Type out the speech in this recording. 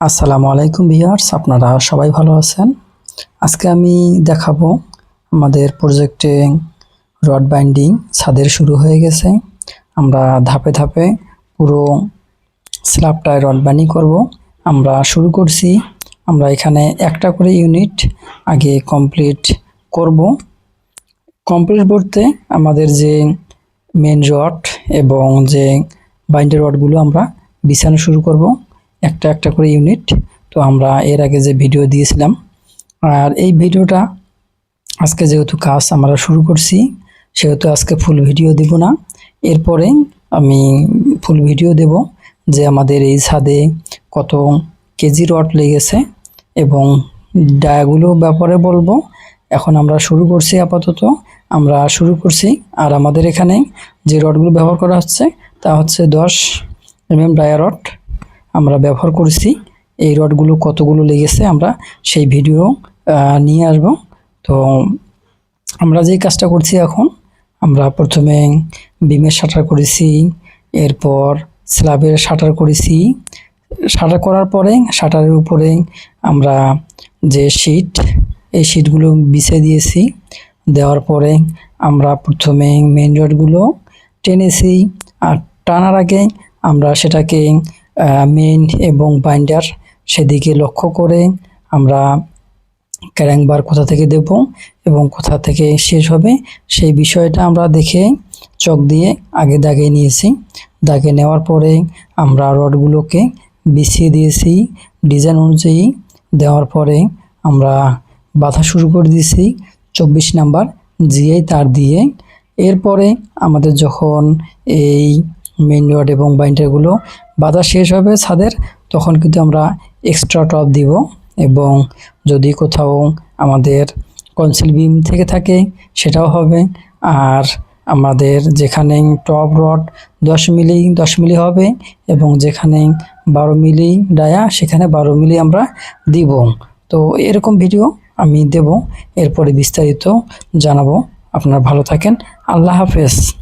আসসালামু আলাইকুম ভিউয়ার্স, আপনারা সবাই ভালো আছেন? আজকে আমি দেখাবো আমাদের প্রজেক্টে রড বাইন্ডিং ছাদের শুরু হয়ে গেছে। আমরা ধাপে ধাপে পুরো স্ল্যাবটায় রড বাইন্ডিং করব। আমরা শুরু করছি। আমরা এখানে একটা করে ইউনিট আগে কমপ্লিট করব। কমপ্লিট বলতে আমাদের যে মেন রড এবং যে বাইন্ডার রডগুলো আমরা বিছানো শুরু করব। একটা একটা করে ইউনিট তো আমরা এর আগে যে ভিডিও দিয়েছিলাম, আর এই ভিডিওটা আজকে যেহেতু কাজ আমরা শুরু করছি, সেহেতু আজকে ফুল ভিডিও দেব না। এরপরে আমি ফুল ভিডিও দেব যে আমাদের এই ছাদে কত কেজি রড লেগেছে এবং ডায়াগুলো ব্যাপারে বলব। এখন আমরা শুরু করছি আপাতত। আমরা শুরু করছি, আর আমাদের এখানে যে রডগুলো ব্যবহার করা হচ্ছে তা হচ্ছে দশ এমএম ডায়া রড। আমরা ব্যবহার করেছি। এই রডগুলো কতগুলো লেগেছে আমরা সেই ভিডিও নিয়ে আসব। তো আমরা যেই কাজটা করছি এখন, আমরা প্রথমে বিমের শাটার করেছি, এরপর স্ল্যাবের শাটার করেছি। শাটার করার পরে শাটারের উপরে আমরা যে শিট, এই শিটগুলো বিছিয়ে দিয়েছি। দেওয়ার পরে আমরা প্রথমে মেন রডগুলো টেনেছি, আর টানার আগে আমরা সেটাকে মেন এবং বাইন্ডার সেদিকে লক্ষ্য করে আমরা ক্যারাংবার কোথা থেকে দেব এবং কোথা থেকে শেষ হবে, সেই বিষয়টা আমরা দেখে চক দিয়ে আগে দাগে নিয়েছি। দাগে নেওয়ার পরে আমরা রডগুলোকে বিছিয়ে দিয়েছি। ডিজাইন অনুযায়ী দেওয়ার পরে আমরা বাঁধা শুরু করে দিয়েছি চব্বিশ নাম্বার জিআই তার দিয়ে। এরপরে আমাদের যখন এই মেন রড এবং বাইন্ডারগুলো বাঁধা শেষ হবে ছাদের, তখন কিন্তু আমরা এক্সট্রা টপ দিব এবং যদি কোথাও আমাদের কনসিল বিম থেকে থাকে, সেটাও হবে। আর আমাদের যেখানে টপ রড দশ মিলি দশ মিলি হবে এবং যেখানে বারো মিলি ডায়া, সেখানে বারো মিলি আমরা দিব। তো এরকম ভিডিও আমি দেব। এরপরে বিস্তারিত জানাব। আপনারা ভালো থাকেন। আল্লাহ হাফেজ।